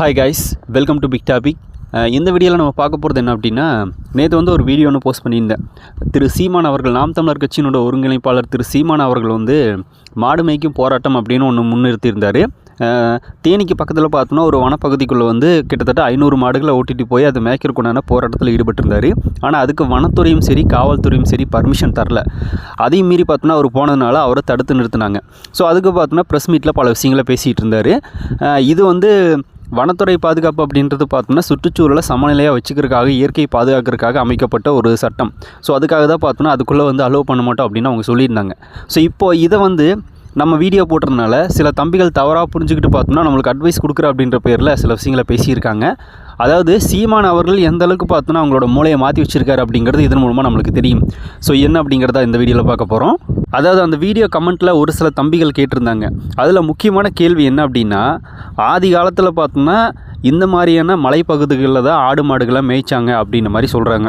Hi guys welcome to big topic இந்த வீடியோவில் நம்ம பார்க்க போகிறது என்ன அப்படின்னா நேற்று வந்து ஒரு வீடியோ ஒன்று போஸ்ட் பண்ணியிருந்தேன். திரு சீமான் அவர்கள் நாம் தமிழர் கட்சியினோட ஒருங்கிணைப்பாளர் திரு சீமான் அவர்கள் வந்து மாடு மேய்க்கும் போராட்டம் அப்படின்னு ஒன்று முன்னிறுத்தியிருந்தார். Uh, தேனிக்கு பக்கத்தில் பார்த்தோன்னா ஒரு வனப்பகுதிக்குள்ளே வந்து கிட்டத்தட்ட ஐநூறு மாடுகளை ஓட்டிட்டு போய் அதை மேய்க்கிறக்குண்டான போராட்டத்தில் ஈடுபட்டிருந்தார். ஆனால் அதுக்கு வனத்துறையும் சரி காவல்துறையும் சரி பர்மிஷன் தரல. அதையும் மீறி பார்த்தோன்னா அவர் போனதுனால அவரை தடுத்து நிறுத்தினாங்க. ஸோ அதுக்கு பார்த்தோன்னா ப்ரெஸ் மீட்டில் பல விஷயங்களை பேசிகிட்டு இருந்தார். Uh, இது வந்து வனத்துறை பாதுகாப்பு அப்படின்றது பார்த்தோம்னா சுற்றுச்சூழலை சமநிலையாக வச்சுக்கிறதுக்காக இயற்கை பாதுகாக்கிறதுக்காக அமைக்கப்பட்ட ஒரு சட்டம். ஸோ அதுக்காக தான் பார்த்தோன்னா அதுக்குள்ளே வந்து அலோவ் பண்ண மாட்டோம் அப்படின்னு அவங்க சொல்லியிருந்தாங்க. ஸோ இப்போ இதை வந்து நம்ம வீடியோ போட்டதுனால சில தம்பிகள் தவறாக புரிஞ்சுக்கிட்டு பார்த்தோம்னா நம்மளுக்கு அட்வைஸ் கொடுக்குற அப்படின்ற பேரில் சில விஷயங்களை பேசியிருக்காங்க. அதாவது சீமான் அவர்கள் எந்த அளவுக்கு பார்த்தோன்னா அவங்களோட மூளையை மாற்றி வச்சிருக்காரு அப்படிங்கிறது இதன் மூலமாக நம்மளுக்கு தெரியும். ஸோ என்ன அப்படிங்கிறத இந்த வீடியோவில் பார்க்க போகிறோம் அதாவது அந்த வீடியோ கமெண்ட்டில் ஒரு சில தம்பிகள் கேட்டிருந்தாங்க. அதில் முக்கியமான கேள்வி என்ன அப்படின்னா ஆதி காலத்தில் பார்த்தோம்னா இந்த மாதிரியான மலைப்பகுதிகளில் தான் ஆடு மாடுகளை மேய்ச்சாங்க அப்படின்ற மாதிரி சொல்கிறாங்க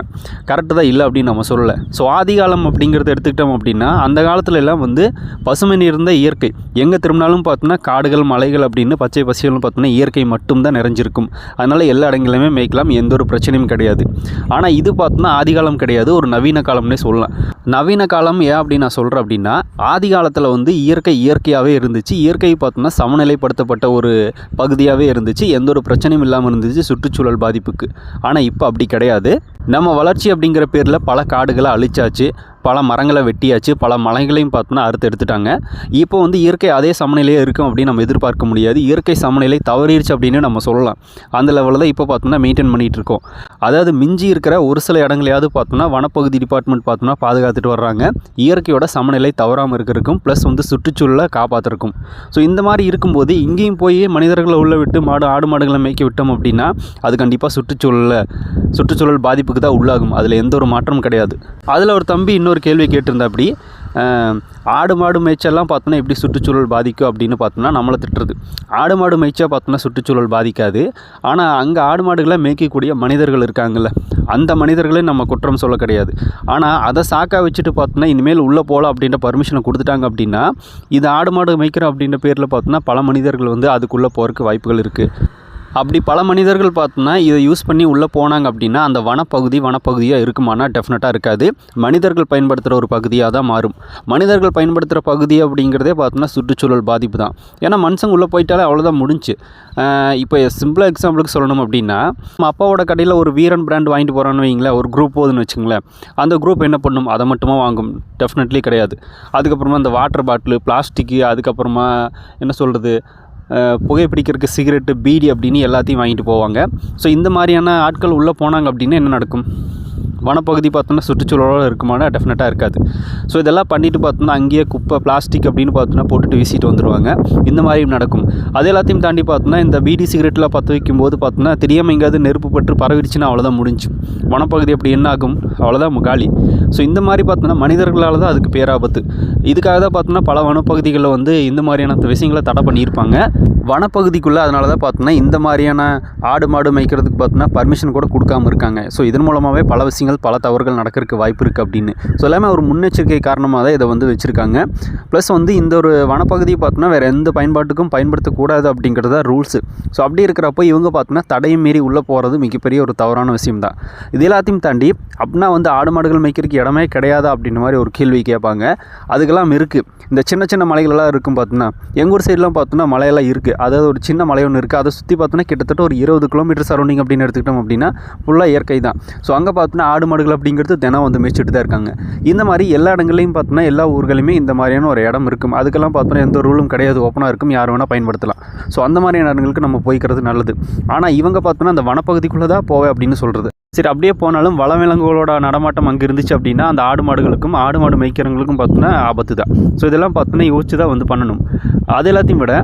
கரெக்டு தான் இல்லை அப்படின்னு நம்ம சொல்லலை. ஸோ ஆதி காலம் அப்படிங்கிறத எடுத்துக்கிட்டோம் அப்படின்னா அந்த காலத்துல எல்லாம் வந்து பசுமை நிறைந்த இயற்கை. எங்கே திரும்பினாலும் பார்த்தோன்னா காடுகள் மலைகள் அப்படின்னு பச்சை பசிகளும் பார்த்தோன்னா இயற்கை மட்டும்தான் நிறைஞ்சிருக்கும். அதனால் எல்லா இடங்களிலுமே மேய்க்கலாம் எந்த ஒரு பிரச்சனையும் கிடையாது. ஆனால் இது பார்த்தோன்னா ஆதிகாலம் கிடையாது. ஒரு நவீன காலம்னே சொல்லலாம். நவீன காலம் ஏன் அப்படின்னு நான் சொல்கிறேன் அப்படின்னா ஆதி காலத்தில் வந்து இயற்கை இயற்கையாகவே இருந்துச்சு. இயற்கை பார்த்தோன்னா சமநிலைப்படுத்தப்பட்ட ஒரு பகுதியாகவே இருந்துச்சு. எந்த ஒரு பிரச்சனை பிரச்சனையும் இல்லாமல் இருந்துச்சு சுற்றுச்சூழல் பாதிப்புக்கு. ஆனால் இப்போ அப்படி கிடையாது. நம்ம வளர்ச்சி அப்படிங்கிற பேரில் பல காடுகளை அழிச்சாச்சு. பல மரங்களை வெட்டியாச்சு. பல மலைகளையும் பார்த்தோன்னா அறுத்து எடுத்துட்டாங்க. இப்போ வந்து இயற்கை அதே சமநிலையே இருக்கும் அப்படின்னு நம்ம எதிர்பார்க்க முடியாது. இயற்கை சமநிலை தவறிடுச்சு அப்படின்னு நம்ம சொல்லலாம். அந்த லெவலில் தான் இப்போ பார்த்தோம்னா மெயின்டைன் பண்ணிகிட்டு இருக்கோம். அதாவது மிஞ்சி இருக்கிற ஒரு சில இடங்களையாவது பார்த்தோம்னா வனப்பகுதி டிபார்ட்மெண்ட் பார்த்தோம்னா பாதுகாத்துட்டு வர்றாங்க. இயற்கையோட சமநிலை தவறாமல் இருக்கிறதுக்கும் ப்ளஸ் வந்து சுற்றுச்சூழலை காப்பாற்றுருக்கும் ஸோ இந்த மாதிரி இருக்கும்போது இங்கேயும் போய் மனிதர்களை உள்ள விட்டு மாடு ஆடு மாடுகளை மேய்க்க விட்டோம் அப்படின்னா அது கண்டிப்பாக சுற்றுச்சூழலில் சுற்றுச்சூழல் பாதிப்புக்கு தான் உள்ளாகும். அதில் எந்த ஒரு மாற்றமும் கிடையாது. அதில் ஒரு தம்பி இன்னொரு கேள்வி கேட்டிருந்தாப்படி ஆடு மாடு மேய்ச்சல்லாம் பார்த்தோன்னா எப்படி சுற்றுச்சூழல் பாதிக்கும் அப்படின்னு பார்த்தோன்னா நம்மளை திட்டுறது. ஆடு மாடு மேய்ச்சா பார்த்தோன்னா சுற்றுச்சூழல் பாதிக்காது. ஆனால் அங்கே ஆடு மாடுகளை மேய்க்கக்கூடிய மனிதர்கள் இருக்காங்கல்ல அந்த மனிதர்களே நம்ம குற்றம் சொல்ல கிடையாது. ஆனால் அதை சாக்கா வச்சுட்டு பார்த்தோன்னா இனிமேல் உள்ளே போகலாம் அப்படின்ற பர்மிஷனை கொடுத்துட்டாங்க அப்படின்னா இது ஆடு மாடு மேய்க்கிறோம் அப்படின்ற பேரில் பார்த்தோன்னா பல மனிதர்கள் வந்து அதுக்குள்ளே போகிறதுக்கு வாய்ப்புகள் இருக்குது அப்படி பல மனிதர்கள் பார்த்தோன்னா இதை யூஸ் பண்ணி உள்ளே போனாங்க அப்படின்னா அந்த வனப்பகுதி வனப்பகுதியாக இருக்குமானா டெஃபினட்டாக இருக்காது. மனிதர்கள் பயன்படுத்துகிற ஒரு பகுதியாக தான் மாறும். மனிதர்கள் பயன்படுத்துகிற பகுதி அப்படிங்கிறதே பார்த்தோன்னா சுற்றுச்சூழல் பாதிப்பு தான். ஏன்னா மனுஷங்க உள்ளே போயிட்டாலே அவ்வளோதான் முடிஞ்சு. இப்போ சிம்பிளாக எக்ஸாம்பிளுக்கு சொல்லணும் அப்படின்னா நம்ம அப்பாவோட கடையில் ஒரு வீரன் பிராண்ட் வாங்கிட்டு போகிறான்னு வைங்களேன் ஒரு குரூப் போகுதுன்னு வச்சுங்களேன் அந்த குரூப் என்ன பண்ணும்? அதை மட்டுமா வாங்கும்? டெஃபினெட்லி கிடையாது. அதுக்கப்புறமா அந்த வாட்டர் பாட்டிலு பிளாஸ்டிக்கு அதுக்கப்புறமா என்ன சொல்கிறது புகைப்பிடிக்கிறதுக்கு சிகரெட்டு பீடி அப்படின்னு எல்லாத்தையும் வாங்கிட்டு போவாங்க. ஸோ இந்த மாதிரியான ஆட்கள் உள்ளே போனாங்க அப்படின்னா என்ன நடக்கும்? வனப்பகுதி பார்த்தோன்னா சுற்றுச்சூழலோடு இருக்குமானா டெஃபினட்டாக இருக்காது. ஸோ இதெல்லாம் பண்ணிட்டு பார்த்தோன்னா அங்கேயே குப்பை பிளாஸ்டிக் அப்படின்னு பார்த்தோன்னா போட்டுட்டு வீசிட்டு வந்துடுவாங்க இந்த மாதிரி நடக்கும். அது எல்லாத்தையும் தாண்டி பார்த்தோன்னா இந்த பீடி சிகரெட்லாம் பற்ற வைக்கும்போது பார்த்தோன்னா தெரியாமல் எங்கேயாவது நெருப்பு பட்டு பரவிடுச்சுன்னா அவ்வளோதான் முடிஞ்சு வனப்பகுதி அப்படி என்ன ஆகும்? அவ்வளோதான் காலி. ஸோ இந்த மாதிரி பார்த்தோன்னா மனிதர்களால் தான் அதுக்கு பேராபத்து. இதுக்காக தான் பார்த்தோன்னா பல வனப்பகுதிகளில் வந்து இந்த மாதிரியான விஷயங்களை தடை பண்ணியிருப்பாங்க. வனப்பகுதிக்குள்ளே அதனால தான் பார்த்தோன்னா இந்த மாதிரியான ஆடு மாடு மேய்க்கிறதுக்கு பார்த்தோன்னா பர்மிஷன் கூட கொடுக்காம இருக்காங்க. ஸோ இதன் மூலமாகவே பல விஷயங்கள் பல தவறுகள் நடக்கிறதுக்கு வாய்ப்பு இருக்குது அப்படின்னு. ஸோ எல்லாமே ஒரு முன்னெச்சரிக்கை காரணமாக தான் இதை வந்து வச்சுருக்காங்க. ப்ளஸ் வந்து இந்த ஒரு வனப்பகுதியை பார்த்தோன்னா வேறு எந்த பயன்பாட்டுக்கும் பயன்படுத்தக்கூடாது அப்படிங்கிறது தான் ரூல்ஸு. ஸோ அப்படி இருக்கிறப்போ இவங்க பார்த்தோன்னா தடையும் மீறி உள்ளே போகிறது மிகப்பெரிய ஒரு தவறான விஷயம் தான் இது எல்லாத்தையும் தாண்டி அப்படின்னா வந்து ஆடு மாடுகள் மேய்க்கிறதுக்கு இடமே கிடையாது அப்படின்ற மாதிரி ஒரு கேள்வி கேட்பாங்க. அதுக்கெல்லாம் இருக்குது இந்த சின்ன சின்ன மலைகளெல்லாம் இருக்கும் பார்த்தோன்னா எங்கள் ஊர் சைட்லாம் பார்த்தோன்னா மலையெல்லாம் இருக்குது அதாவது ஒரு சின்ன மலை ஒன்று இருக்குது அதை சுற்றி பார்த்தோன்னா கிட்டத்தட்ட ஒரு இருபது கிலோமீட்டர் சரௌண்டிங் அப்படின்னு எடுத்துக்கிட்டோம் அப்படின்னா ஃபுல்லாக இயற்கை தான் ஸோ அங்கே பார்த்தோன்னா ஆடு ஆடு மாடுகள் அப்படிங்கிறது தினம் வந்து மேய்ச்சிட்டு தான் இருக்காங்க. இந்த மாதிரி எல்லா இடங்கள்லையும் பார்த்தோன்னா எல்லா ஊர்களையுமே இந்த மாதிரியான ஒரு இடம் இருக்கும். அதுக்கெல்லாம் பார்த்தோன்னா எந்த ரூலும் கிடையாது. ஓப்பனாக இருக்கும். யார் வேணால் பயன்படுத்தலாம். ஸோ அந்த மாதிரியான இடங்களுக்கு நம்ம போய்க்கிறது நல்லது. ஆனால் இவங்க பார்த்தோன்னா அந்த வனப்பகுதிக்குள்ளே தான் போவேன் அப்படின்னு சொல்கிறது சரி அப்படியே போனாலும் வளவிலங்குகளோட நடமாட்டம் அங்கே இருந்துச்சு அப்படின்னா அந்த ஆடு மாடுகளுக்கும் ஆடு மாடு மேய்க்கிறவங்களுக்கும் பார்த்தோன்னா ஆபத்து தான். ஸோ இதெல்லாம் பார்த்தோன்னா யோசிச்சு தான் வந்து பண்ணணும். அது எல்லாத்தையும் விட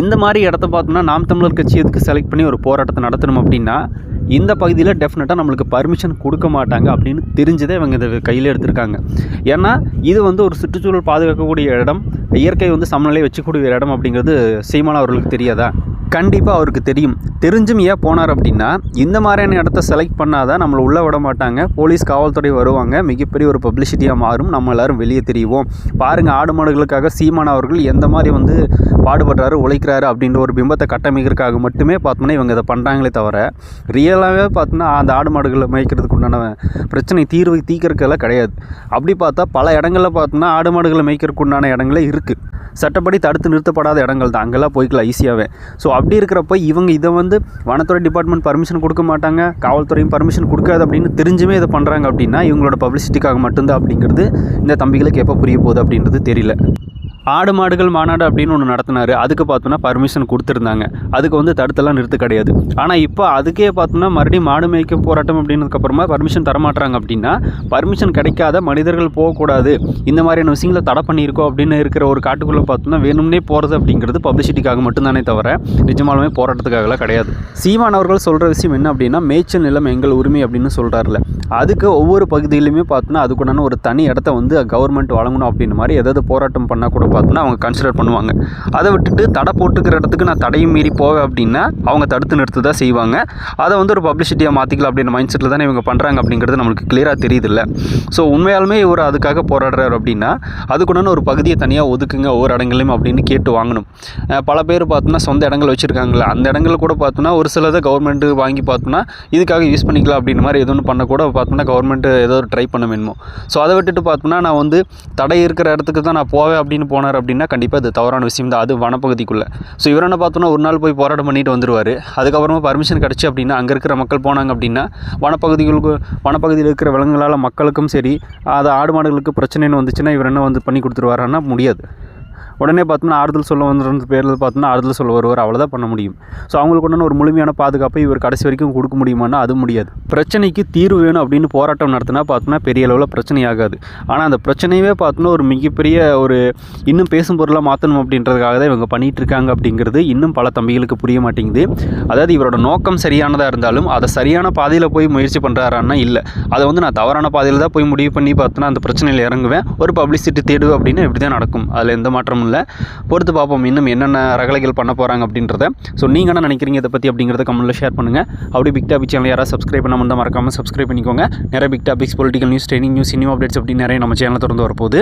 இந்த மாதிரி இடத்த பார்த்தோம்னா நாம் தமிழர் கட்சி எதுக்கு செலக்ட் பண்ணி ஒரு போராட்டத்தை நடத்தணும் அப்படின்னா இந்த பகுதியில் டெஃபினட்டாக நம்மளுக்கு பர்மிஷன் கொடுக்க மாட்டாங்க அப்படின்னு தெரிஞ்சதே இவங்க இதை கையில் எடுத்திருக்காங்க. ஏன்னா இது வந்து ஒரு சுற்றுச்சூழல் பாதுகாக்கக்கூடிய இடம் இயற்கை வந்து சமநிலை வச்சுக்கூடிய இடம் அப்படிங்கிறது சீமான் அவர்களுக்கு தெரியாதா? கண்டிப்பாக அவருக்கு தெரியும். தெரிஞ்சும் ஏன் போனார் அப்படின்னா இந்த மாதிரியான இடத்த செலக்ட் பண்ணாதான் நம்மளை உள்ளே விட மாட்டாங்க. போலீஸ் காவல்துறை வருவாங்க. மிகப்பெரிய ஒரு பப்ளிசிட்டியாக மாறும். நம்ம எல்லாரும் வெளியே தெரியுவோம் பாருங்கள் ஆடு மாடுகளுக்காக சீமான் அவர்கள் எந்த மாதிரி வந்து பாடுபடுறாரு உழைக்கிறாரு அப்படின்ற ஒரு பிம்பத்தை கட்டமைக்கிறதுக்காக மட்டுமே பார்த்தோம்னா இவங்க இதை பண்ணுறாங்களே தவிர ரியலாகவே பார்த்தோன்னா அந்த ஆடு மாடுகளை மேய்க்கிறதுக்கு உண்டான பிரச்சனை தீர்வு தீக்கிறதுக்கெல்லாம் கிடையாது. அப்படி பார்த்தா பல இடங்களில் பார்த்தோம்னா ஆடு மாடுகளை மேய்க்கிறதுக்கு உண்டான இடங்களே இருக்குது சட்டப்படி தடுத்து நிறுத்தப்படாத இடங்கள் தான் அங்கெல்லாம் போய்க்கலாம் ஈஸியாகவே ஸோ அப்படி இருக்கிறப்ப இவங்க இதை வந்து வனத்துறை டிபார்ட்மெண்ட் பர்மிஷன் கொடுக்க மாட்டாங்க காவல்துறையும் பர்மிஷன் கொடுக்காது அப்படின்னு தெரிஞ்சுமே இதை பண்ணுறாங்க அப்படின்னா இவங்களோட பப்ளிசிட்டிக்காக மட்டும்தான் அப்படிங்கிறது இந்த தம்பிகளுக்கு எப்போ புரிய போகுது அப்படின்றது தெரியல. ஆடு மாடுகள் மாநாடு அப்படின்னு ஒன்று நடத்தினார். அதுக்கு பார்த்தோன்னா பர்மிஷன் கொடுத்துருந்தாங்க. அதுக்கு வந்து தடுத்தெல்லாம் நிறுத்த கிடையாது. ஆனால் இப்போ அதுக்கே பார்த்தோன்னா மறுபடியும் மாடு மேய்க்கும் போராட்டம் அப்படின்னதுக்கப்புறமா பர்மிஷன் தரமாட்டுறாங்க அப்படின்னா பர்மிஷன் கிடைக்காத மனிதர்கள் போகக்கூடாது. இந்த மாதிரியான விஷயங்களை தடை பண்ணியிருக்கோம் அப்படின்னு இருக்கிற ஒரு காட்டுக்குள்ளே பார்த்தோன்னா வேணும்னே போகிறது அப்படிங்கிறது பப்ளிசிட்டிக்காக மட்டும்தானே தவிர நிஜமாலுமே போராட்டத்துக்காகலாம் கிடையாது. சீமான் அவர்கள் சொல்கிற விஷயம் என்ன அப்படின்னா மேய்ச்சல் நிலம் எங்கள் உரிமை அப்படின்னு சொல்கிறாருல அதுக்கு ஒவ்வொரு பகுதியிலுமே பார்த்தோன்னா அதுக்குண்டான ஒரு தனி இடத்த வந்து கவர்மெண்ட் வழங்கணும் அப்படின்னு மாதிரி ஏதாவது போராட்டம் பண்ணால் கூட பார்த்தோன்னா அவங்க கன்சிடர் பண்ணுவாங்க. அதை விட்டுட்டு தடை போட்டுக்கிற இடத்துக்கு நான் தடையும் மீறி போவேன் அப்படின்னா அவங்க தடுத்து நிறுத்து தான் செய்வாங்க. அதை வந்து ஒரு பப்ளிசிட்டியாக மாற்றிக்கலாம் அப்படின்ற மைண்ட் செட்டில் தானே இவங்க பண்ணுறாங்க அப்படிங்கிறது நம்மளுக்கு கிளியராக தெரியுதில்ல. ஸோ உண்மையாலுமே இவர் அதுக்காக போராடுறாரு அப்படின்னா அதுக்குண்டான ஒரு பகுதியை தனியாக ஒதுக்குங்க ஒவ்வொரு இடங்களையும் அப்படின்னு கேட்டு வாங்கணும். பல பேர் பார்த்தோன்னா சொந்த இடங்கள் வச்சுருக்காங்களே அந்த இடங்கள் கூட பார்த்தோன்னா ஒரு சிலதை கவர்மெண்ட்டு வாங்கி பார்த்தோன்னா இதுக்காக யூஸ் பண்ணிக்கலாம் அப்படின்ற மாதிரி எதுவும் பண்ண கூட பார்த்தோன்னா கவர்மெண்ட்டு ஏதோ ஒரு ட்ரை பண்ண வேணுமோ. ஸோ அதை விட்டுட்டு பார்த்தோன்னா நான் வந்து தடை இருக்கிற இடத்துக்கு தான் நான் போவேன் அப்படின்னு போனார் அப்படின்னா கண்டிப்பாக அது தவறான விஷயம் தான் அது வனப்பகுதிக்குள்ளே. ஸோ இவர் என்ன பார்த்தோன்னா ஒரு நாள் போய் போராட்டம் பண்ணிட்டு வந்துருவார். அதுக்கப்புறமா பர்மிஷன் கிடச்சி அப்படின்னா அங்கே இருக்கிற மக்கள் போனாங்க அப்படின்னா வனப்பகுதிகளுக்கு வனப்பகுதியில் இருக்கிற விலங்குகளால் மக்களுக்கும் சரி அது ஆடு மாடுகளுக்கு பிரச்சனைன்னு வந்துச்சுன்னா இவர் என்ன வந்து பண்ணி கொடுத்துருவாருன்னா முடியாது. உடனே பார்த்தோம்னா ஆறுதல் சொல்ல வந்துருந்து பேரில் பார்த்தோம்னா ஆறுதல் சொல்ல வருவார். அவ்வளோதான் பண்ண முடியும். ஸோ அவங்களுக்கு உடனே ஒரு முழுமையான பாதுகாப்பை இவர் கடைசி வரைக்கும் கொடுக்க முடியுமானா அது முடியாது. பிரச்சனைக்கு தீர்வு வேணும் அப்படின்னு போராட்டம் நடத்தினா பார்த்தோன்னா பெரிய அளவில் பிரச்சனை ஆகாது. ஆனால் அந்த பிரச்சனையே பார்த்தோன்னா ஒரு மிகப்பெரிய ஒரு இன்னும் பேசும் பொருளாக மாற்றணும் அப்படின்றதுக்காக தான் இவங்க பண்ணிகிட்டு இருக்காங்க அப்படிங்கிறது இன்னும் பல தம்பிகளுக்கு புரிய மாட்டேங்குது. அதாவது இவரோட நோக்கம் சரியானதாக இருந்தாலும் அதை சரியான பாதையில் போய் முயற்சி பண்ணுறாரான்னா இல்லை. அதை வந்து நான் தவறான பாதையில் தான் போய் முடிவு பண்ணி பார்த்தோன்னா அந்த பிரச்சனையில் இறங்குவேன். ஒரு பப்ளிசிட்டி தேடுவேன் அப்படின்னு இப்படி தான் நடக்கும். அதில் எந்த மாற்றமும் இல்லை. பொறுத்து பார்ப்போம் இன்னும் என்னென்ன ரகலைகள் பண்ண போகிறாங்க அப்படின்றத. ஸோ நீங்கள் என்ன நினைக்கிறீங்க இதை பற்றி அப்படிங்கிறத கமெண்ட்டில் ஷேர் பண்ணுங்கள் அப்படி பிக் டாபிக் சேனல் யாராவது சப்ஸ்கிரைப் பண்ண வந்தால் மறக்காமல் சப்ஸ்கிரைப் பண்ணிக்கோங்க. நிறைய big topics political news training news இனியும் அப்டேட்ஸ் அப்படின்னு நிறைய நம்ம சேனலில் திறந்து வரப்போகுது.